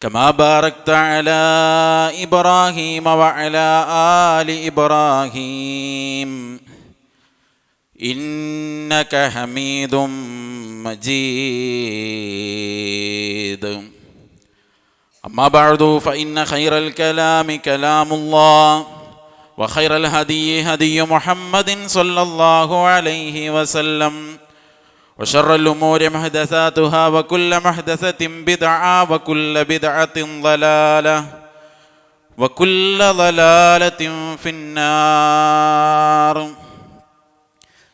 كما باركت على إبراهيم وعلى آل إبراهيم إنك حميد مجيد أما بعد فإن خير الكلام كلام الله وخير الهدي هدي محمد صلى الله عليه وسلم وشر الأمور محدثاتها وكل محدثة بدعة وكل بدعة ضلالة وكل ضلالة في النار.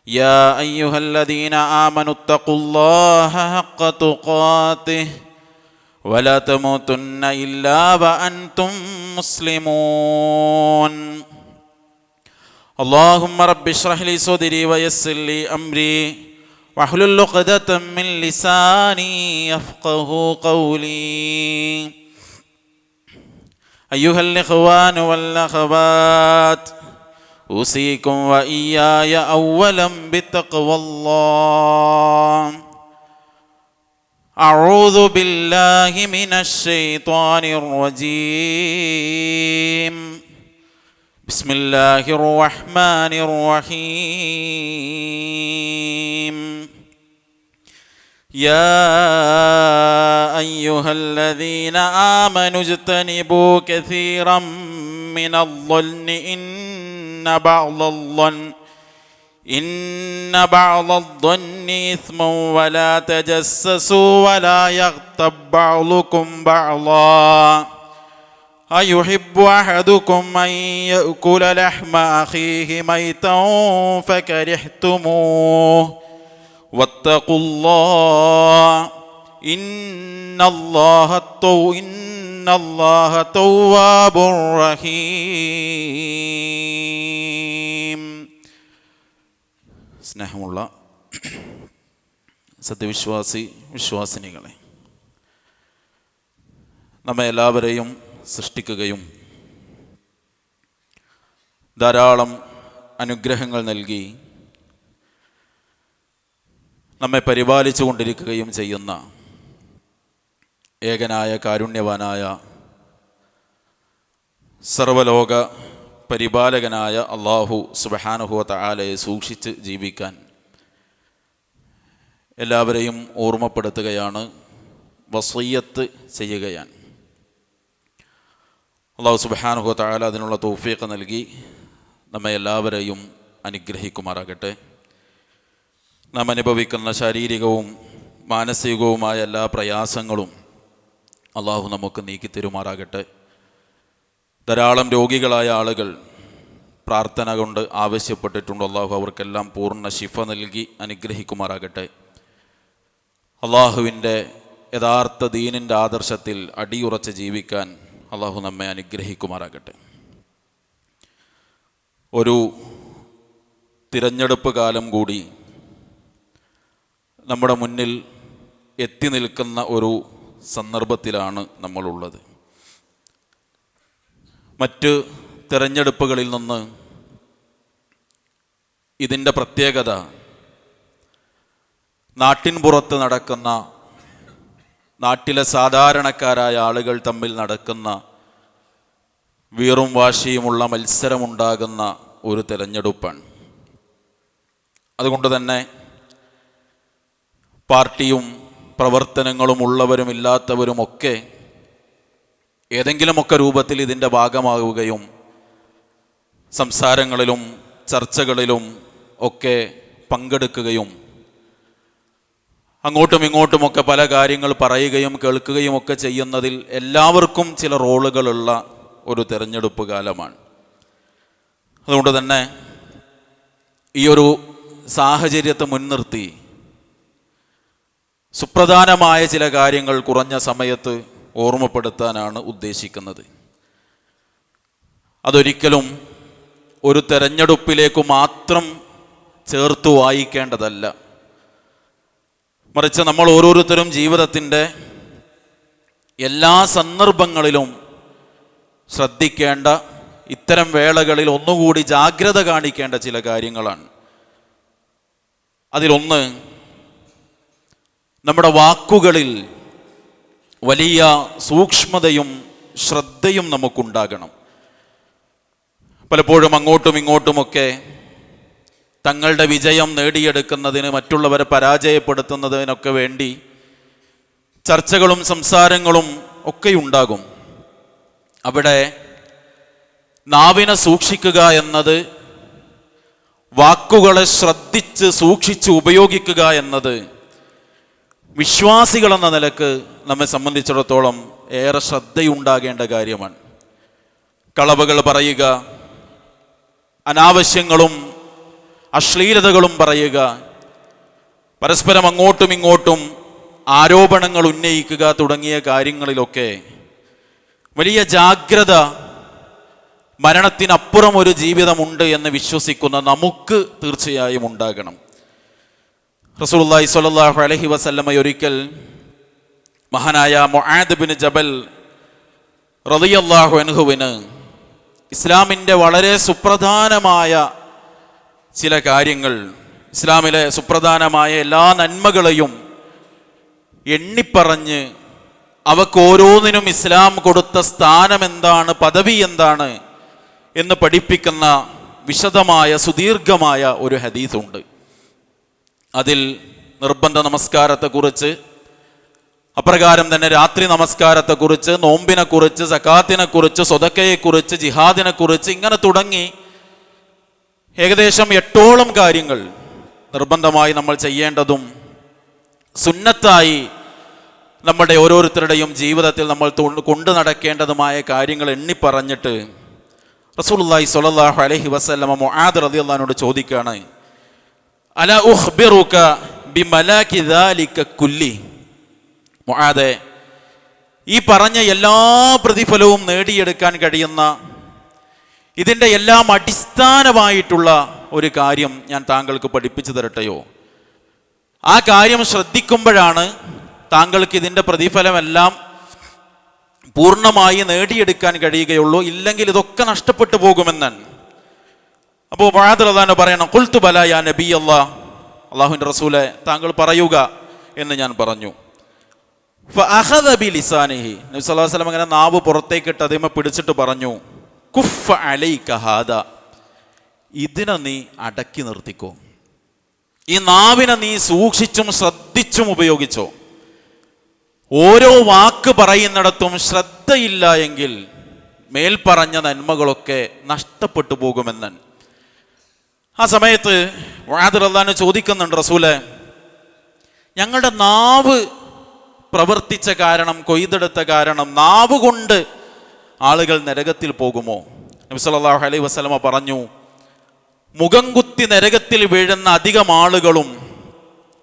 يا أيها الذين آمنوا اتقوا الله حق تقاته ولا تموتن إلا وأنتم مسلمون. اللهم رب اشرح لي صدري ويسر لي أمري. واحلل عقدة من لساني يفقه قولي. أيها الإخوان والأخوات أوصيكم وإياي أولا بتقوى الله. أعوذ بالله من الشيطان الرجيم. بسم الله الرحمن الرحيم. يا أيها الذين آمنوا اجتنبوا كثيرا من الظن إن بعض الظن إن بعض الظن إثم ولا تجسسوا ولا يغتب بعضكم بعضا. أيحب أحدكم أن يأكل لحم أخيه ميتا فكرهتموه. واتقوا الله إن الله التو إن الله تواب رحيم സ്നേഹമുള്ള സത്യവിശ്വാസി വിശ്വാസിനികളെ നമ്മെ എല്ലാവരെയും സൃഷ്ടിക്കുകയും ധാരാളം അനുഗ്രഹങ്ങൾ നൽകി നമ്മെ പരിപാലിച്ചു കൊണ്ടിരിക്കുകയും ചെയ്യുന്ന ഏകനായ കാരുണ്യവാനായ സർവലോക പരിപാലകനായ അള്ളാഹു സുബഹാനുഹുവ താലയെ സൂക്ഷിച്ച് ജീവിക്കാൻ എല്ലാവരെയും ഓർമ്മപ്പെടുത്തുകയാണ് വസയ്യത്ത് ചെയ്യുകയാണ്. അള്ളാഹു സുബഹാനുഹുവ താല അതിനുള്ള തൗഫീഖ് നൽകി നമ്മെ എല്ലാവരെയും അനുഗ്രഹിക്കുമാറാകട്ടെ. നാം അനുഭവിക്കുന്ന ശാരീരികവും മാനസികവുമായ എല്ലാ പ്രയാസങ്ങളും അള്ളാഹു നമുക്ക് നീക്കി തരുമാറാകട്ടെ. ധാരാളം രോഗികളായ ആളുകൾ പ്രാർത്ഥന കൊണ്ട് ആവശ്യപ്പെട്ടിട്ടുണ്ട്. അള്ളാഹു അവർക്കെല്ലാം പൂർണ ശിഫ നൽകി അനുഗ്രഹിക്കുമാറാകട്ടെ. അള്ളാഹുവിന്റെ യഥാർത്ഥ ദീനിന്റെ ആദർശത്തിൽ അടിയുറച്ച് ജീവിക്കാൻ അള്ളാഹു നമ്മെ അനുഗ്രഹിക്കുമാറാകട്ടെ. ഒരു തിരഞ്ഞെടുപ്പ് കാലം കൂടി നമ്മുടെ മുന്നിൽ എത്തി നിൽക്കുന്ന ഒരു സന്ദർഭത്തിലാണ് നമ്മളുള്ളത്. മറ്റ് തിരഞ്ഞെടുപ്പുകളിൽ നിന്ന് ഇതിന്റെ പ്രത്യേകത നാട്ടിൻ പുറത്ത് നടക്കുന്ന നാട്ടിലെ സാധാരണക്കാരായ ആളുകൾ തമ്മിൽ നടക്കുന്ന വീറും വാശിയുമുള്ള മത്സരമുണ്ടാകുന്ന ഒരു തിരഞ്ഞെടുപ്പാണ്. അതുകൊണ്ട് തന്നെ പാർട്ടിയും പ്രവർത്തനങ്ങളും ഉള്ളവരും ഇല്ലാത്തവരുമൊക്കെ ഏതെങ്കിലുമൊക്കെ രൂപത്തിൽ ഇതിന്റെ ഭാഗമാവുകയും സംസാരങ്ങളിലും ചർച്ചകളിലും ഒക്കെ പങ്കെടുക്കുകയും അങ്ങോട്ടും ഇങ്ങോട്ടുമൊക്കെ പല കാര്യങ്ങൾ പറയുകയും കേൾക്കുകയും ഒക്കെ ചെയ്യുന്നതിൽ എല്ലാവർക്കും ചില റോളുകളുള്ള ഒരു തിരഞ്ഞെടുപ്പ് കാലമാണ്. അതുകൊണ്ട് തന്നെ ഈ ഒരു സാഹചര്യത്തെ മുൻനിർത്തി സുപ്രധാനമായ ചില കാര്യങ്ങൾ കുറഞ്ഞ സമയത്ത് ഓർമ്മപ്പെടുത്താനാണ് ഉദ്ദേശിക്കുന്നത്. അതൊരിക്കലും ഒരു തെരഞ്ഞെടുപ്പിലേക്ക് മാത്രം ചേർത്ത് വായിക്കേണ്ടതല്ല. മറിച്ച് നമ്മൾ ഓരോരുത്തരും ജീവിതത്തിന്റെ എല്ലാ സന്ദർഭങ്ങളിലും ശ്രദ്ധിക്കേണ്ട ഇത്തരം വേളകളിൽ ഒന്നുകൂടി ജാഗ്രത കാണിക്കേണ്ട ചില കാര്യങ്ങളാണ്. അതിലൊന്ന് നമ്മുടെ വാക്കുകളിൽ വലിയ സൂക്ഷ്മതയും ശ്രദ്ധയും നമുക്കുണ്ടാകണം. പലപ്പോഴും അങ്ങോട്ടും ഇങ്ങോട്ടുമൊക്കെ തങ്ങളുടെ വിജയം നേടിയെടുക്കുന്നതിന് മറ്റുള്ളവരെ പരാജയപ്പെടുത്തുന്നതിനൊക്കെ വേണ്ടി ചർച്ചകളും സംസാരങ്ങളും ഒക്കെ ഉണ്ടാകും അവിടെ നാവിനെ സൂക്ഷിക്കുക എന്നത് വാക്കുകളെ ശ്രദ്ധിച്ച് സൂക്ഷിച്ച് ഉപയോഗിക്കുക എന്നത് വിശ്വാസികൾ എന്ന നിലയ്ക്ക് നമ്മെ സംബന്ധിച്ചിടത്തോളം ഏറെ ശ്രദ്ധയുണ്ടാകേണ്ട കാര്യമാണ്. കളവുകൾ പറയുക അനാവശ്യങ്ങളും അശ്ലീലതകളും പറയുക പരസ്പരം അങ്ങോട്ടും ഇങ്ങോട്ടും ആരോപണങ്ങൾ ഉന്നയിക്കുക തുടങ്ങിയ കാര്യങ്ങളിലൊക്കെ വലിയ ജാഗ്രത മരണത്തിനപ്പുറം ഒരു ജീവിതമുണ്ട് എന്ന് വിശ്വസിക്കുന്ന നമുക്ക് തീർച്ചയായും ഉണ്ടാകണം. റസൂലുള്ളാഹി സ്വല്ലല്ലാഹു അലഹി വസല്ലമ ഒരിക്കൽ മഹാനായ മുആദ് ബിൻ ജബൽ റളിയല്ലാഹു അൻഹുവിന് ഇസ്ലാമിന്റെ വളരെ സുപ്രധാനമായ ചില കാര്യങ്ങൾ ഇസ്ലാമിലെ സുപ്രധാനമായ എല്ലാ നന്മകളെയും എണ്ണിപ്പറഞ്ഞ് അവക്ക് ഓരോന്നിനും ഇസ്ലാം കൊടുത്ത സ്ഥാനം എന്താണ് പദവി എന്താണ് എന്ന് പഠിപ്പിക്കുന്ന വിശദമായ സുദീർഘമായ ഒരു ഹദീസുണ്ട്. അതിൽ നിർബന്ധ നമസ്കാരത്തെക്കുറിച്ച് അപ്രകാരം തന്നെ രാത്രി നമസ്കാരത്തെക്കുറിച്ച് നോമ്പിനെക്കുറിച്ച് സക്കാത്തിനെക്കുറിച്ച് സ്വതക്കയെക്കുറിച്ച് ജിഹാദിനെക്കുറിച്ച് ഇങ്ങനെ തുടങ്ങി ഏകദേശം എട്ടോളം കാര്യങ്ങൾ നിർബന്ധമായി നമ്മൾ ചെയ്യേണ്ടതും സുന്നത്തായി നമ്മുടെ ഓരോരുത്തരുടെയും ജീവിതത്തിൽ നമ്മൾ കൊണ്ടു നടക്കേണ്ടതുമായ കാര്യങ്ങൾ എണ്ണിപ്പറഞ്ഞിട്ട് റസൂലുള്ളാഹി സ്വല്ലല്ലാഹു അലൈഹി വസല്ലമ മുആദ് റളിയല്ലാഹുവിനോട് ചോദിക്കുകയാണ് അല ഉഖ്ബിറുക ബിമലാകി ദാലിക കുല്ലി. മുആദെ ഈ പറഞ്ഞ എല്ലാ പ്രതിഫലവും നേടിയെടുക്കാൻ കഴിയുന്ന ഇതിന്റെ എല്ലാം അടിസ്ഥാനമായിട്ടുള്ള ഒരു കാര്യം ഞാൻ താങ്കൾക്ക് പഠിപ്പിച്ചു തരട്ടെയോ? ആ കാര്യം ശ്രദ്ധിക്കുമ്പോഴാണ് താങ്കൾക്ക് ഇതിന്റെ പ്രതിഫലമെല്ലാം പൂർണമായി നേടിയെടുക്കാൻ കഴിയുകയുള്ളൂ. ഇല്ലെങ്കിൽ ഇതൊക്കെ നഷ്ടപ്പെട്ടു പോകുമെന്നാണ്. അപ്പോൾ വാദറദാന് പറയണം കുൽത്തു ബല യാ നബി അള്ളാ അള്ളാഹുവിന്റെ റസൂലെ താങ്കൾ പറയുക എന്ന് ഞാൻ പറഞ്ഞു. നബി അങ്ങനെ നാവ് പുറത്തേക്കിട്ട് അതിമ പിടിച്ചിട്ട് പറഞ്ഞു കുഫ് അലൈക കഹാദ ഇതിനെ നീ അടക്കി നിർത്തിക്കോ. ഈ നാവിനെ നീ സൂക്ഷിച്ചും ശ്രദ്ധിച്ചും ഉപയോഗിച്ചോ. ഓരോ വാക്ക് പറയുന്നിടത്തും ശ്രദ്ധയില്ല എങ്കിൽ മേൽപ്പറഞ്ഞ നന്മകളൊക്കെ നഷ്ടപ്പെട്ടു പോകുമെന്ന് ആ സമയത്ത് വാദിറല്ലാന്ന് ചോദിക്കുന്നുണ്ട് റസൂലെ ഞങ്ങളുടെ നാവ് പ്രവർത്തിച്ച കാരണം കൊയ്തെടുത്ത കാരണം നാവ് കൊണ്ട് ആളുകൾ നരകത്തിൽ പോകുമോ? നബി സല്ലല്ലാഹു അലൈഹി വസല്ലമ പറഞ്ഞു മുഖം കുത്തി നരകത്തിൽ വീഴുന്ന അധികം ആളുകളും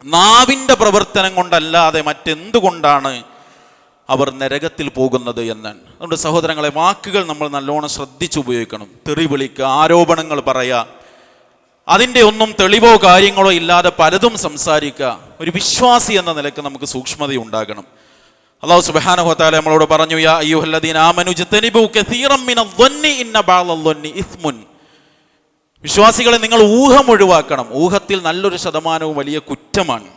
നാവിന്റെ പ്രവർത്തനം കൊണ്ടല്ലാതെ മറ്റെന്തുകൊണ്ടാണ് അവർ നരകത്തിൽ പോകുന്നത് എന്നാണ് അതുകൊണ്ട് സഹോദരങ്ങളെ വാക്കുകൾ നമ്മൾ നല്ലോണം ശ്രദ്ധിച്ചുപയോഗിക്കണം തെറി വിളിക്കുക ആരോപണങ്ങൾ പറയുക. അതിന്റെ ഒന്നും തെളിവോ കാര്യങ്ങളോ ഇല്ലാതെ പലതും സംസാരിക്കുക ഒരു വിശ്വാസി എന്ന നിലയ്ക്ക് നമുക്ക് സൂക്ഷ്മത ഉണ്ടാകണം. അള്ളാഹു സുബ്ഹാനഹു വതആല നമ്മളോട് പറഞ്ഞു യാ മിന ഇസ്മുൻ. വിശ്വാസികളെ നിങ്ങൾ ഊഹം ഒഴിവാക്കണം. ഊഹത്തിൽ നല്ലൊരു ശതമാനവും വലിയ കുറ്റമാണ്.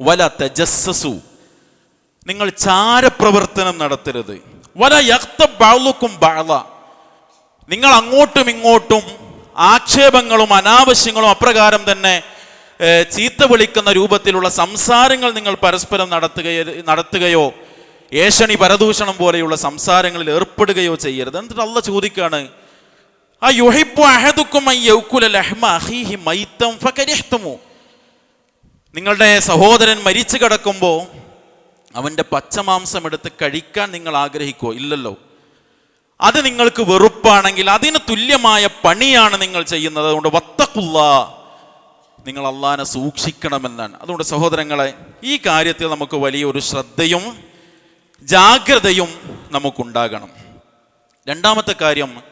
വല തജസ്സസു. നിങ്ങൾ ചാരപ്രവർത്തനം നടത്തരുത്. വല യക്ത നിങ്ങൾ അങ്ങോട്ടും ഇങ്ങോട്ടും ആക്ഷേപങ്ങളും അനാവശ്യങ്ങളും അപ്രകാരം തന്നെ ചീത്ത വിളിക്കുന്ന രൂപത്തിലുള്ള സംസാരങ്ങൾ നിങ്ങൾ പരസ്പരം നടത്തുകയോ നടത്തുകയോ ഏഷണി പരദൂഷണം പോലെയുള്ള സംസാരങ്ങളിൽ ഏർപ്പെടുകയോ ചെയ്യരുത്. എന്നിട്ട് അല്ല ചോദിക്കാണ് ആ യുഹിപ്പു അഹദുക്കും അൻ യൗകുല അഖീഹി മൈത്തം ഫകരിഹ്തുമു? നിങ്ങളുടെ സഹോദരൻ മരിച്ചു കിടക്കുമ്പോൾ അവന്റെ പച്ചമാംസം എടുത്ത് കഴിക്കാൻ നിങ്ങൾ ആഗ്രഹിക്കുമോ ഇല്ലല്ലോ. അത് നിങ്ങൾക്ക് വെറുപ്പാണെങ്കിൽ അതിന് തുല്യമായ പണിയാണ് നിങ്ങൾ ചെയ്യുന്നത്. അതുകൊണ്ട് വത്തക്കുള്ള നിങ്ങൾ അള്ളാനെ സൂക്ഷിക്കണമെന്നാണ്. അതുകൊണ്ട് സഹോദരങ്ങളെ ഈ കാര്യത്തിൽ നമുക്ക് വലിയൊരു ശ്രദ്ധയും ജാഗ്രതയും നമുക്കുണ്ടാകണം. രണ്ടാമത്തെ കാര്യം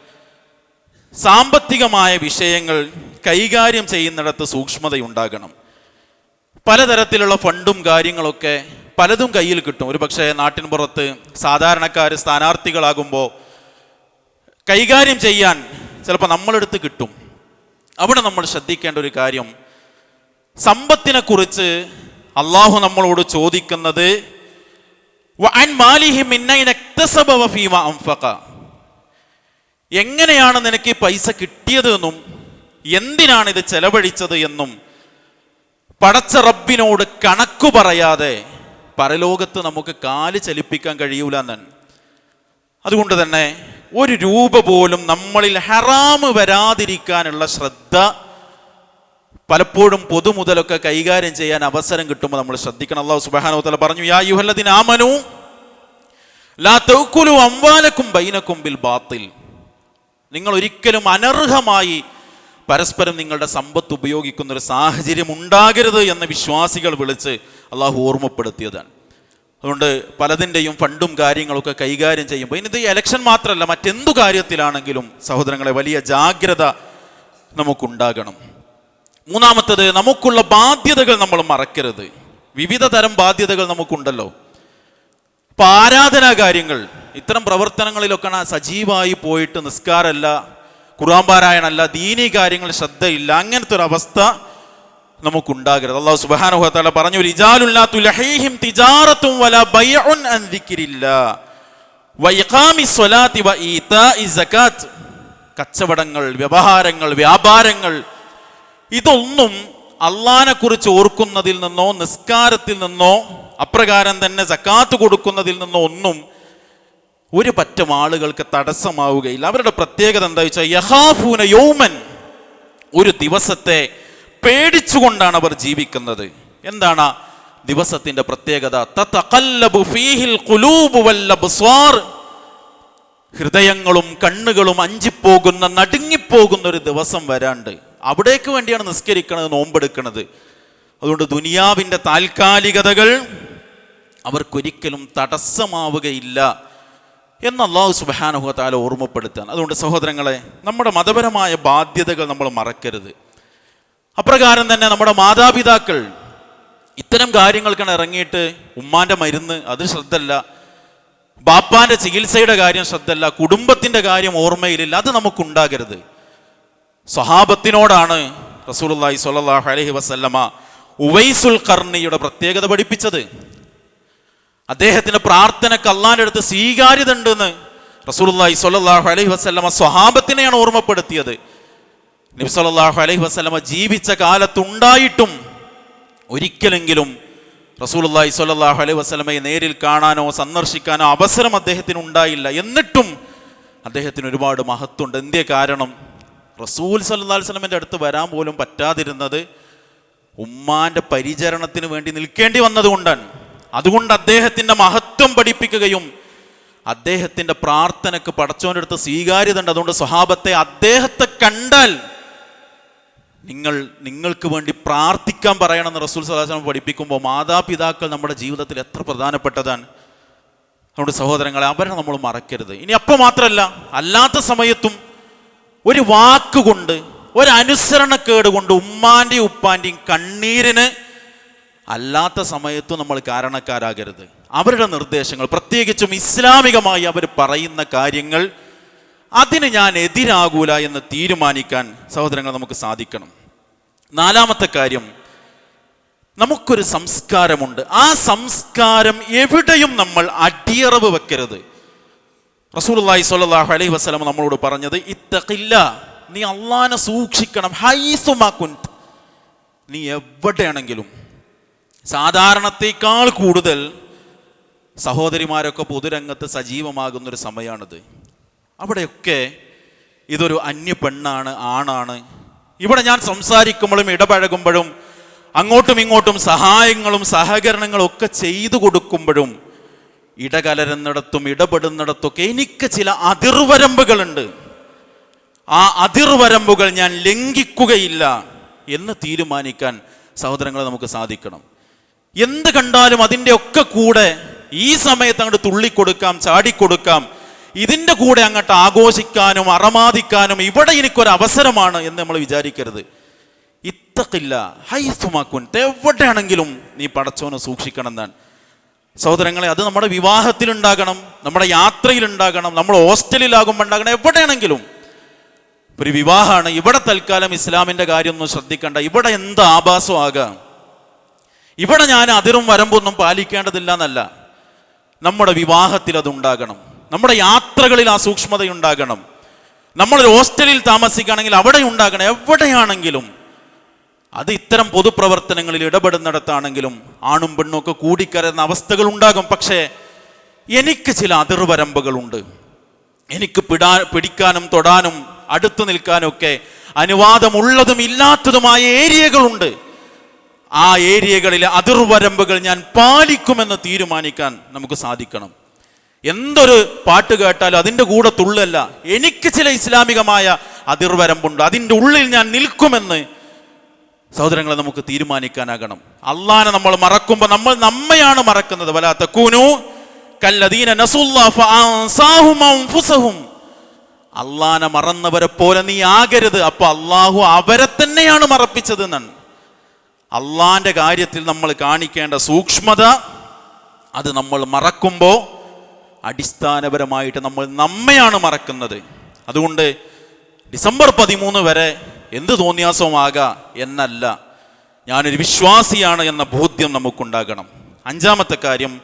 സാമ്പത്തികമായ വിഷയങ്ങൾ കൈകാര്യം ചെയ്യുന്നിടത്ത് സൂക്ഷ്മതയുണ്ടാകണം. പലതരത്തിലുള്ള ഫണ്ടും കാര്യങ്ങളൊക്കെ പലതും കയ്യിൽ കിട്ടും. ഒരു പക്ഷേ നാട്ടിൻ പുറത്ത് സാധാരണക്കാർ സ്ഥാനാർത്ഥികളാകുമ്പോൾ കൈകാര്യം ചെയ്യാൻ ചിലപ്പോൾ നമ്മളെടുത്ത് കിട്ടും അവിടെ നമ്മൾ ശ്രദ്ധിക്കേണ്ട ഒരു കാര്യം സമ്പത്തിനെ കുറിച്ച് അള്ളാഹു നമ്മളോട് ചോദിക്കുന്നത്. എങ്ങനെയാണ് നിനക്ക് ഈ പൈസ കിട്ടിയത് എന്നും എന്തിനാണ് ഇത് ചെലവഴിച്ചത് എന്നും പടച്ച റബ്ബിനോട് കണക്കു പറയാതെ പരലോകത്ത് നമുക്ക് കാൽ ചലിപ്പിക്കാൻ കഴിയൂല എന്നാണ് അതുകൊണ്ട് തന്നെ ഒരു രൂപ പോലും നമ്മളിൽ ഹറാമ് വരാതിരിക്കാനുള്ള ശ്രദ്ധ പലപ്പോഴും പൊതുമുതലൊക്കെ കൈകാര്യം ചെയ്യാൻ അവസരം കിട്ടുമ്പോൾ നമ്മൾ ശ്രദ്ധിക്കണം. അള്ളാഹു സുബ്ഹാനഹു തല പറഞ്ഞു യാ യുഹല്ലദീന ആമനു ലാ തൗക്കുലു അംവാലക്കും ബൈനക്കും ബിൽ ബാത്തിൽ. നിങ്ങൾ ഒരിക്കലും അനർഹമായി പരസ്പരം നിങ്ങളുടെ സമ്പത്ത് ഉപയോഗിക്കുന്ന ഒരു സാഹചര്യം ഉണ്ടാകരുത് എന്ന് വിശ്വാസികൾ വിളിച്ച് അള്ളാഹു ഓർമ്മപ്പെടുത്തിയതാണ്. അതുകൊണ്ട് പലതിന്റെയും ഫണ്ടും കാര്യങ്ങളൊക്കെ കൈകാര്യം ചെയ്യുമ്പോൾ ഇനി ഇത് എലക്ഷൻ മാത്രമല്ല മറ്റെന്തു കാര്യത്തിലാണെങ്കിലും സഹോദരങ്ങളെ വലിയ ജാഗ്രത നമുക്കുണ്ടാകണം. മൂന്നാമത്തത് നമുക്കുള്ള ബാധ്യതകൾ നമ്മൾ മറക്കരുത്. വിവിധ തരം ബാധ്യതകൾ നമുക്കുണ്ടല്ലോ. ഇപ്പം ആരാധനാ കാര്യങ്ങൾ ഇത്തരം പ്രവർത്തനങ്ങളിലൊക്കെ സജീവമായി പോയിട്ട് നിസ്കാരമല്ല ഖുർആൻ പാരായണമല്ല ദീനി കാര്യങ്ങൾ ശ്രദ്ധയില്ല അങ്ങനത്തെ ഒരു അവസ്ഥ നമുക്കുണ്ടാകരുത്. അള്ളാഹു സുബാനുഹത്താല പറഞ്ഞു കച്ചവടങ്ങൾ വ്യവഹാരങ്ങൾ വ്യാപാരങ്ങൾ ഇതൊന്നും അള്ളാനെ കുറിച്ച് ഓർക്കുന്നതിൽ നിന്നോ നിസ്കാരത്തിൽ നിന്നോ അപ്രകാരം തന്നെ സക്കാത്ത് കൊടുക്കുന്നതിൽ നിന്നോ ഒന്നും ഒരു പറ്റം ആളുകൾക്ക് തടസ്സമാവുകയില്ല. അവരുടെ പ്രത്യേകത എന്താ വെച്ചാൽ യഹാഫൂന യൗമൻ. ഒരു ദിവസത്തെ പേടിച്ചുകൊണ്ടാണ് അവർ ജീവിക്കുന്നത്. എന്താണ്? ദിവസത്തിന്റെ പ്രത്യേകത. ഹൃദയങ്ങളും കണ്ണുകളും അഞ്ചിപ്പോകുന്ന നടുങ്ങിപ്പോകുന്ന ഒരു ദിവസം വരാണ്ട്. അവിടേക്ക് വേണ്ടിയാണ് നിസ്കരിക്കണത് നോമ്പെടുക്കുന്നത് അതുകൊണ്ട് ദുനിയാവിന്റെ താൽക്കാലികതകൾ അവർക്കൊരിക്കലും തടസ്സമാവുകയില്ല എന്ന് അള്ളാഹു സുബാനുഹത്താല ഓർമ്മപ്പെടുത്താൻ അതുകൊണ്ട് സഹോദരങ്ങളെ നമ്മുടെ മതപരമായ ബാധ്യതകൾ നമ്മൾ മറക്കരുത്. അപ്രകാരം തന്നെ നമ്മുടെ മാതാപിതാക്കൾ ഇത്തരം കാര്യങ്ങൾക്കാണ് ഇറങ്ങിയിട്ട് ഉമ്മാന്റെ മരുന്ന് അത് ശ്രദ്ധല്ല ബാപ്പാന്റെ ചികിത്സയുടെ കാര്യം ശ്രദ്ധല്ല കുടുംബത്തിന്റെ കാര്യം ഓർമ്മയിലില്ല. അത് നമുക്കുണ്ടാകരുത്. സ്വഹാബത്തിനോടാണ് റസൂലുള്ളാഹി സ്വല്ലല്ലാഹു അലഹി വസല്ലമ ഉവൈസുൽ കർണിയുടെ പ്രത്യേകത പഠിപ്പിച്ചത്. അദ്ദേഹത്തിന്റെ പ്രാർത്ഥനക്ക് അള്ളാന്റെ അടുത്ത് സ്വീകാര്യത ഉണ്ടെന്ന് റസൂലുള്ളാഹി സ്വല്ലല്ലാഹു അലൈഹി വസല്ലമ സ്വഹാബത്തിനെയാണ് ഓർമ്മപ്പെടുത്തിയത്. നബി സല്ലല്ലാഹു അലൈഹി വസല്ലമ ജീവിച്ച കാലത്തുണ്ടായിട്ടും ഒരിക്കലെങ്കിലും റസൂലുള്ളാഹി സ്വല്ലല്ലാഹു അലൈഹി വസ്ലമയെ നേരിൽ കാണാനോ സന്ദർശിക്കാനോ അവസരം അദ്ദേഹത്തിന് ഉണ്ടായില്ല. എന്നിട്ടും അദ്ദേഹത്തിന് ഒരുപാട് മഹത്വമുണ്ട്. എന്തേ കാരണം? റസൂൽ സല്ലാ വസ്ലമിന്റെ അടുത്ത് വരാൻ പോലും പറ്റാതിരുന്നത് ഉമ്മാന്റെ പരിചരണത്തിന് വേണ്ടി നിൽക്കേണ്ടി വന്നതുകൊണ്ടാണ്. അതുകൊണ്ട് അദ്ദേഹത്തിന്റെ മഹത്വം പഠിപ്പിക്കുകയും അദ്ദേഹത്തിന്റെ പ്രാർത്ഥനക്ക് പടച്ചോന്റെ അടുത്ത് സ്വീകാര്യത ഉണ്ട് അതുകൊണ്ട് സ്വഹാബത്തെ അദ്ദേഹത്തെ കണ്ടാൽ നിങ്ങൾ നിങ്ങൾക്ക് വേണ്ടി പ്രാർത്ഥിക്കാൻ പറയണമെന്ന് റസൂൽ സലാഹം പഠിപ്പിക്കുമ്പോൾ മാതാപിതാക്കൾ നമ്മുടെ ജീവിതത്തിൽ എത്ര പ്രധാനപ്പെട്ടതാണ്. അതുകൊണ്ട് സഹോദരങ്ങളെ അവരെ നമ്മൾ മറക്കരുത്. ഇനി അപ്പം മാത്രമല്ല അല്ലാത്ത സമയത്തും ഒരു വാക്കുകൊണ്ട് ഒരനുസരണക്കേട് കൊണ്ട് ഉമ്മാന്റെയും ഉപ്പാന്റെയും കണ്ണീരിന് അല്ലാത്ത സമയത്തും നമ്മൾ കാരണക്കാരാകരുത്. അവരുടെ നിർദ്ദേശങ്ങൾ പ്രത്യേകിച്ചും ഇസ്ലാമികമായി അവർ പറയുന്ന കാര്യങ്ങൾ അതിന് ഞാൻ എതിരാകൂല എന്ന് തീരുമാനിക്കാൻ സഹോദരങ്ങൾ നമുക്ക് സാധിക്കണം. നാലാമത്തെ കാര്യം നമുക്കൊരു സംസ്കാരമുണ്ട്. ആ സംസ്കാരം എവിടെയും നമ്മൾ അടിയറവ് വെക്കരുത്. റസൂലുള്ളാഹി സ്വല്ലല്ലാഹു അലൈഹി വസല്ലം നമ്മളോട് പറഞ്ഞത് ഇത്തഖില്ല നീ അള്ളാനെ സൂക്ഷിക്കണം. ഹൈസുമാക്കു നീ എവിടെയാണെങ്കിലും സാധാരണത്തേക്കാൾ കൂടുതൽ സഹോദരിമാരൊക്കെ പൊതുരംഗത്ത് സജീവമാകുന്നൊരു സമയമാണിത് അവിടെയൊക്കെ ഇതൊരു അന്യ പെണ്ണാണ് ആണാണ്. ഇവിടെ ഞാൻ സംസാരിക്കുമ്പോഴും ഇടപഴകുമ്പോഴും അങ്ങോട്ടും ഇങ്ങോട്ടും സഹായങ്ങളും സഹകരണങ്ങളും ഒക്കെ ചെയ്തു കൊടുക്കുമ്പോഴും ഇടകലരുന്നിടത്തും ഇടപെടുന്നിടത്തൊക്കെ എനിക്ക് ചില അതിർവരമ്പുകളുണ്ട്. ആ അതിർവരമ്പുകൾ ഞാൻ ലംഘിക്കുകയില്ല എന്ന് തീരുമാനിക്കാൻ സഹോദരങ്ങളെ നമുക്ക് സാധിക്കണം. എന്ത് കണ്ടാലും അതിന്റെ ഒക്കെ കൂടെ ഈ സമയത്ത് അങ്ങോട്ട് തുള്ളിക്കൊടുക്കാം ചാടിക്കൊടുക്കാം ഇതിന്റെ കൂടെ അങ്ങോട്ട് ആഘോഷിക്കാനും അറമാദിക്കാനും ഇവിടെ എനിക്കൊരു അവസരമാണ് എന്ന് നമ്മൾ വിചാരിക്കരുത്. ഇത്തക്കില്ല ഹൈസുമാക്കുൻ എവിടെയാണെങ്കിലും നീ പടച്ചോനെ സൂക്ഷിക്കണം എന്നാണ് സഹോദരങ്ങളെ അത് നമ്മുടെ വിവാഹത്തിലുണ്ടാകണം നമ്മുടെ യാത്രയിലുണ്ടാകണം നമ്മൾ ഹോസ്റ്റലിലാകുമ്പോൾ ഉണ്ടാകണം എവിടെയാണെങ്കിലും. ഒരു വിവാഹമാണ്. ഇവിടെ തൽക്കാലം ഇസ്ലാമിന്റെ കാര്യമൊന്നും ശ്രദ്ധിക്കണ്ട. ഇവിടെ എന്ത് ആഭാസം ആകാം? ഇവിടെ ഞാൻ അതിരും വരമ്പൊന്നും പാലിക്കേണ്ടതില്ല എന്നല്ല. നമ്മുടെ വിവാഹത്തിൽ അത് ഉണ്ടാകണം നമ്മുടെ യാത്രകളിൽ ആ സൂക്ഷ്മത ഉണ്ടാകണം നമ്മളൊരു ഹോസ്റ്റലിൽ താമസിക്കുകയാണെങ്കിൽ അവിടെ ഉണ്ടാകണം. എവിടെയാണെങ്കിലും അത് ഇത്തരം പൊതുപ്രവർത്തനങ്ങളിൽ ഇടപെടുന്നിടത്താണെങ്കിലും ആണും പെണ്ണും ഒക്കെ കൂടിക്കരുന്ന അവസ്ഥകൾ ഉണ്ടാകും. പക്ഷേ എനിക്ക് ചില അതിർവരമ്പുകളുണ്ട്. എനിക്ക് പിടാ പിടിക്കാനും തൊടാനും അടുത്തു നിൽക്കാനും ഒക്കെ അനുവാദമുള്ളതും ഇല്ലാത്തതുമായ ഏരിയകളുണ്ട്. ആ ഏരിയകളിലെ അതിർവരമ്പുകൾ ഞാൻ പാലിക്കുമെന്ന് തീരുമാനിക്കാൻ നമുക്ക് സാധിക്കണം. എന്തൊരു പാട്ട് കേട്ടാലും അതിന്റെ കൂടെ തുള്ളല്ല. എനിക്ക് ചില ഇസ്ലാമികമായ അതിർവരമ്പുണ്ട്. അതിന്റെ ഉള്ളിൽ ഞാൻ നിൽക്കുമെന്ന് സഹോദരങ്ങളെ നമുക്ക് തീരുമാനിക്കാനാകണം. അള്ളാനെ നമ്മൾ മറക്കുമ്പോൾ നമ്മൾ നമ്മയാണ് മറക്കുന്നത്. വലാത്ത കൂനു കല്ലദീന അള്ളാനെ മറന്നവരെ പോലെ നീ ആകരുത്. അപ്പൊ അള്ളാഹു അവരെ തന്നെയാണ് മറപ്പിച്ചത് എന്നാണ്. അള്ളാന്റെ കാര്യത്തിൽ നമ്മൾ കാണിക്കേണ്ട സൂക്ഷ്മത അത് നമ്മൾ മറക്കുമ്പോൾ അടിസ്ഥാനപരമായിട്ട് നമ്മൾ നമ്മയാണ് മറക്കുന്നത്. അതുകൊണ്ട് ഡിസംബർ പതിമൂന്ന് വരെ എന്ത് തോന്നിയാസവുമാകാം എന്നല്ല. ഞാനൊരു വിശ്വാസിയാണ് എന്ന ബോധ്യം നമുക്കുണ്ടാകണം. അഞ്ചാമത്തെ കാര്യം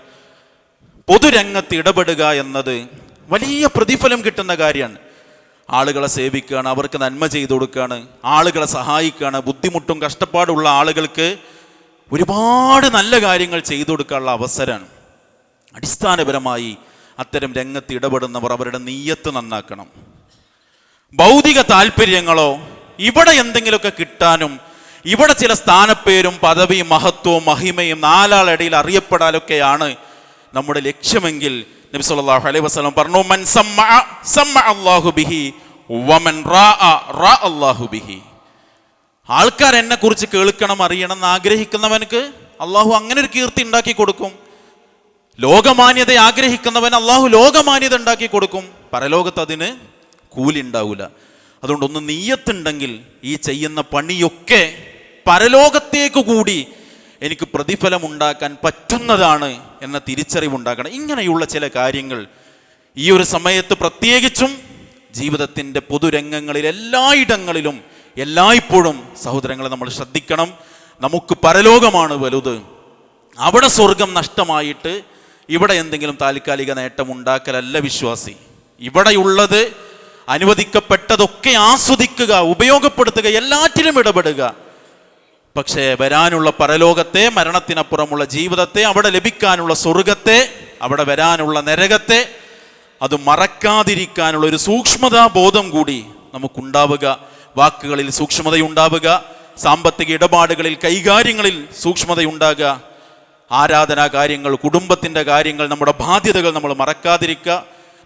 പൊതുരംഗത്ത് ഇടപെടുക എന്നത് വലിയ പ്രതിഫലം കിട്ടുന്ന കാര്യമാണ്. ആളുകളെ സേവിക്കുകയാണ് അവർക്ക് നന്മ ചെയ്തു കൊടുക്കുകയാണ് ആളുകളെ സഹായിക്കുകയാണ് ബുദ്ധിമുട്ടും കഷ്ടപ്പാടുള്ള ആളുകൾക്ക് ഒരുപാട് നല്ല കാര്യങ്ങൾ ചെയ്തു കൊടുക്കാനുള്ള അവസരമാണ്. അടിസ്ഥാനപരമായി അത്തരം രംഗത്ത് ഇടപെടുന്നവർ അവരുടെ നീയത്ത് നന്നാക്കണം. ഭൗതിക താല്പര്യങ്ങളോ ഇവിടെ എന്തെങ്കിലുമൊക്കെ കിട്ടാനും ഇവിടെ ചില സ്ഥാനപ്പേരും പദവിയും മഹത്വവും മഹിമയും നാലാളിടയിൽ അറിയപ്പെടാനൊക്കെയാണ് നമ്മുടെ ലക്ഷ്യമെങ്കിൽ നബി സല്ലല്ലാഹു അലൈഹി വസല്ലം പറഞ്ഞു മൻ അല്ലാഹു ബിഹി വമൻ അല്ലാഹു ബിഹി. ആൾക്കാർ എന്നെ കുറിച്ച് കേൾക്കണം അറിയണം എന്ന് ആഗ്രഹിക്കുന്നവനക്ക് അള്ളാഹു അങ്ങനെ ഒരു കീർത്തി ഉണ്ടാക്കി കൊടുക്കും. ലോകമാന്യത ആഗ്രഹിക്കുന്നവൻ അള്ളാഹു ലോകമാന്യത ഉണ്ടാക്കി കൊടുക്കും. പരലോകത്ത് അതിന് കൂലി ഉണ്ടാവില്ല അതുകൊണ്ട് ഒന്ന് നീയത്തുണ്ടെങ്കിൽ ഈ ചെയ്യുന്ന പണിയൊക്കെ പരലോകത്തേക്ക് കൂടി എനിക്ക് പ്രതിഫലം ഉണ്ടാക്കാൻ പറ്റുന്നതാണ് എന്ന തിരിച്ചറിവുണ്ടാക്കണം ഇങ്ങനെയുള്ള ചില കാര്യങ്ങൾ ഈ ഒരു സമയത്ത് പ്രത്യേകിച്ചും ജീവിതത്തിന്റെ പൊതുരംഗങ്ങളിൽ എല്ലായിടങ്ങളിലും എല്ലായ്പ്പോഴും സഹോദരങ്ങളെ നമ്മൾ ശ്രദ്ധിക്കണം. നമുക്ക് പരലോകമാണ് വലുത്. അവിടെ സ്വർഗം നഷ്ടമായിട്ട് ഇവിടെ എന്തെങ്കിലും താൽക്കാലിക നേട്ടം ഉണ്ടാക്കലല്ല വിശ്വാസി. ഇവിടെയുള്ളത് അനുവദിക്കപ്പെട്ടതൊക്കെ ആസ്വദിക്കുക ഉപയോഗപ്പെടുത്തുക എല്ലാറ്റിലും ഇടപെടുക. പക്ഷേ വരാനുള്ള പരലോകത്തെ മരണത്തിനപ്പുറമുള്ള ജീവിതത്തെ അവിടെ ലഭിക്കാനുള്ള സ്വർഗത്തെ അവിടെ വരാനുള്ള നരകത്തെ അത് മറക്കാതിരിക്കാനുള്ള ഒരു സൂക്ഷ്മതാ ബോധം കൂടി നമുക്കുണ്ടാവുക. വാക്കുകളിൽ സൂക്ഷ്മതയുണ്ടാവുക. സാമ്പത്തിക ഇടപാടുകളിൽ കൈകാര്യങ്ങളിൽ സൂക്ഷ്മതയുണ്ടാകുക. ആരാധനാ കാര്യങ്ങൾ കുടുംബത്തിന്റെ കാര്യങ്ങൾ നമ്മുടെ ബാധ്യതകൾ നമ്മൾ മറക്കാതിരിക്കുക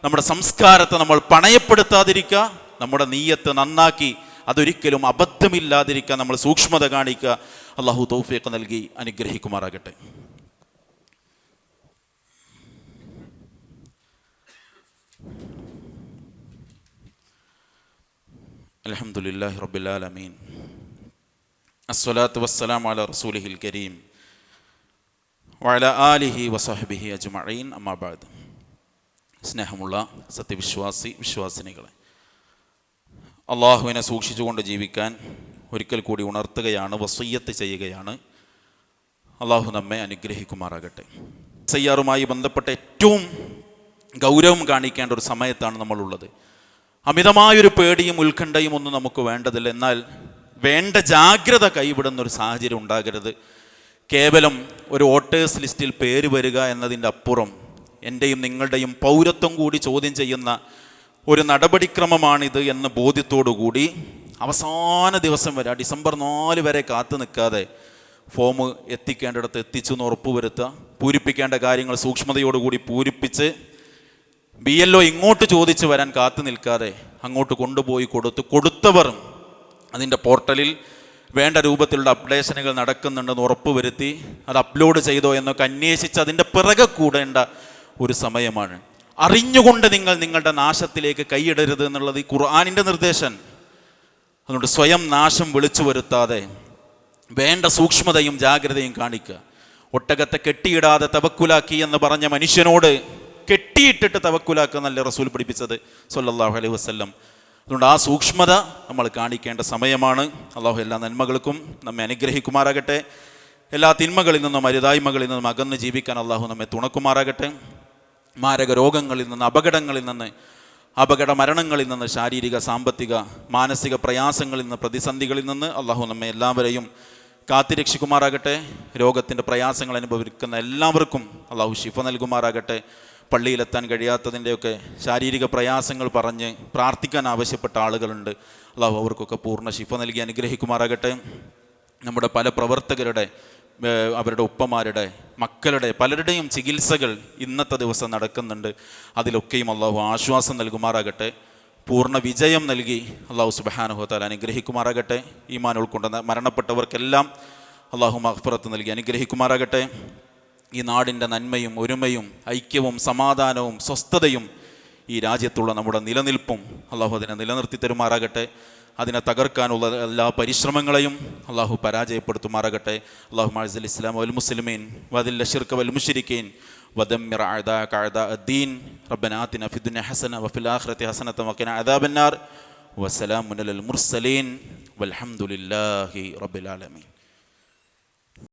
നമ്മുടെ സംസ്കാരത്തെ നമ്മൾ പണയപ്പെടുത്താതിരിക്കുക നമ്മുടെ നീയത്ത് നന്നാക്കി അതൊരിക്കലും അബദ്ധമില്ലാതിരിക്കാൻ നമ്മൾ സൂക്ഷ്മത കാണിക്കുക. അള്ളാഹു തൗഫീഖ് നൽകി അനുഗ്രഹിക്കുമാറാകട്ടെ. അലഹമുല്ലാഹി റബുലാലമീൻ അസ്വലാത്തു വസ്സലാം അല റസൂലിഹിൽ കരീം. വഅല ആലിഹി വസഹബിഹി അജ്മഈൻ. അമ്മാബാദ് സ്നേഹമുള്ള സത്യവിശ്വാസി വിശ്വാസിനികളെ അള്ളാഹുവിനെ സൂക്ഷിച്ചുകൊണ്ട് ജീവിക്കാൻ ഒരിക്കൽ കൂടി ഉണർത്തുകയാണ് വസയ്യത്ത് ചെയ്യുകയാണ്. അള്ളാഹു നമ്മെ അനുഗ്രഹിക്കുമാറാകട്ടെ. സയ്യാറുമായി ബന്ധപ്പെട്ട ഏറ്റവും ഗൗരവം കാണിക്കേണ്ട ഒരു സമയത്താണ് നമ്മളുള്ളത്. അമിതമായൊരു പേടിയും ഉത്കണ്ഠയും ഒന്നും നമുക്ക് വേണ്ടതില്ല. എന്നാൽ വേണ്ട ജാഗ്രത കൈവിടുന്ന ഒരു സാഹചര്യം ഉണ്ടാകരുത്. കേവലം ഒരു വോട്ടേഴ്സ് ലിസ്റ്റിൽ പേര് വരിക എന്നതിന്റെ അപ്പുറം എന്റെയും നിങ്ങളുടെയും പൗരത്വം കൂടി ചോദ്യം ചെയ്യുന്ന ഒരു നടപടിക്രമമാണിത് എന്ന ബോധ്യത്തോടുകൂടി അവസാന ദിവസം വരെ ഡിസംബർ നാല് വരെ കാത്തു നിൽക്കാതെ ഫോം എത്തിക്കേണ്ടിടത്ത് എത്തിച്ചു എന്ന് ഉറപ്പുവരുത്തുക പൂരിപ്പിക്കേണ്ട കാര്യങ്ങൾ സൂക്ഷ്മതയോടുകൂടി പൂരിപ്പിച്ച് ബി എൽ ഒ ഇങ്ങോട്ട് ചോദിച്ചു വരാൻ കാത്തു നിൽക്കാതെ അങ്ങോട്ട് കൊണ്ടുപോയി കൊടുത്ത് കൊടുത്തവർ അതിന്റെ പോർട്ടലിൽ വേണ്ട രൂപത്തിലുള്ള അപ്ഡേഷനുകൾ നടക്കുന്നുണ്ടെന്ന് ഉറപ്പുവരുത്തി അത് അപ്ലോഡ് ചെയ്തോ എന്നൊക്കെ അന്വേഷിച്ച് അതിന്റെ പിറകെ കൂടേണ്ട ഒരു സമയമാണ്. അറിഞ്ഞുകൊണ്ട് നിങ്ങൾ നിങ്ങളുടെ നാശത്തിലേക്ക് കൈയിടരുത് എന്നുള്ളത് ഈ ഖുർആാനിന്റെ നിർദ്ദേശം. അതുകൊണ്ട് സ്വയം നാശം വിളിച്ചു വരുത്താതെ വേണ്ട സൂക്ഷ്മതയും ജാഗ്രതയും കാണിക്കുക. ഒട്ടകത്തെ കെട്ടിയിടാതെ തവക്കുലാക്കി എന്ന് പറഞ്ഞ മനുഷ്യനോട് കെട്ടിയിട്ടിട്ട് തവക്കുലാക്കുക എന്നല്ലേ റസൂൽ പഠിപ്പിച്ചത്. സല്ലാഹു അലൈഹി വസല്ലം. അതുകൊണ്ട് ആ സൂക്ഷ്മത നമ്മൾ കാണിക്കേണ്ട സമയമാണ്. അള്ളാഹു എല്ലാ നന്മകൾക്കും നമ്മെ അനുഗ്രഹിക്കുമാറാകട്ടെ. എല്ലാ തിന്മകളിൽ നിന്നും അരുതായ്മകളിൽ നിന്നും അകന്ന് ജീവിക്കാൻ അള്ളാഹു നമ്മെ തുണക്കുമാറാകട്ടെ. മാരക രോഗങ്ങളിൽ നിന്ന് അപകടങ്ങളിൽ നിന്ന് അപകട മരണങ്ങളിൽ നിന്ന് ശാരീരിക സാമ്പത്തിക മാനസിക പ്രയാസങ്ങളിൽ നിന്ന് പ്രതിസന്ധികളിൽ നിന്ന് അള്ളാഹു നമ്മെ എല്ലാവരെയും കാത്തിരക്ഷിക്കുമാറാകട്ടെ. രോഗത്തിന്റെ പ്രയാസങ്ങൾ അനുഭവിക്കുന്ന എല്ലാവർക്കും അള്ളാഹു ശിഫ നൽകുമാറാകട്ടെ. പള്ളിയിലെത്താൻ കഴിയാത്തതിന്റെയൊക്കെ ശാരീരിക പ്രയാസങ്ങൾ പറഞ്ഞ് പ്രാർത്ഥിക്കാൻ ആവശ്യപ്പെട്ട ആളുകളുണ്ട്. അള്ളാഹു അവർക്കൊക്കെ പൂർണ ശിഫ നൽകി അനുഗ്രഹിക്കുമാറാകട്ടെ. നമ്മുടെ പല പ്രവർത്തകരുടെ അവരുടെ ഉപ്പമാരുടെ മക്കളുടെ പലരുടെയും ചികിത്സകൾ ഇന്നത്തെ ദിവസം നടക്കുന്നുണ്ട്. അതിലൊക്കെയും അള്ളാഹു ആശ്വാസം നൽകുമാറാകട്ടെ. പൂർണ വിജയം നൽകി അള്ളാഹു സുബാനുഹത്താൽ അനുഗ്രഹിക്കുമാറാകട്ടെ. ഈമാൻ ഉൾക്കൊണ്ട മരണപ്പെട്ടവർക്കെല്ലാം അള്ളാഹു മഹ്ഫറത്ത് നൽകി അനുഗ്രഹിക്കുമാറാകട്ടെ. ഈ നാടിൻ്റെ നന്മയും ഒരുമയും ഐക്യവും സമാധാനവും സ്വസ്ഥതയും ഈ രാജ്യത്തുള്ള നമ്മുടെ നിലനിൽപ്പും അള്ളാഹു അതിനെ നിലനിർത്തി തരുമാറാകട്ടെ അതിനെ തകർക്കാനുള്ള എല്ലാ പരിശ്രമങ്ങളെയും അള്ളാഹു പരാജയപ്പെടുത്തുമാറാകട്ടെ അള്ളാഹു മഅസൽ ഇസ്ലാം വൽ മുസ്ലിമീൻ വദിൽ ഷിർക്ക് വൽ മുഷിരിക്കീൻ ودمر أعداءك أعداء الدين ربنا آتنا في الدنيا حسنة وفي الآخرة حسنة وقنا عذاب النار وسلام على المرسلين والحمد لله رب العالمين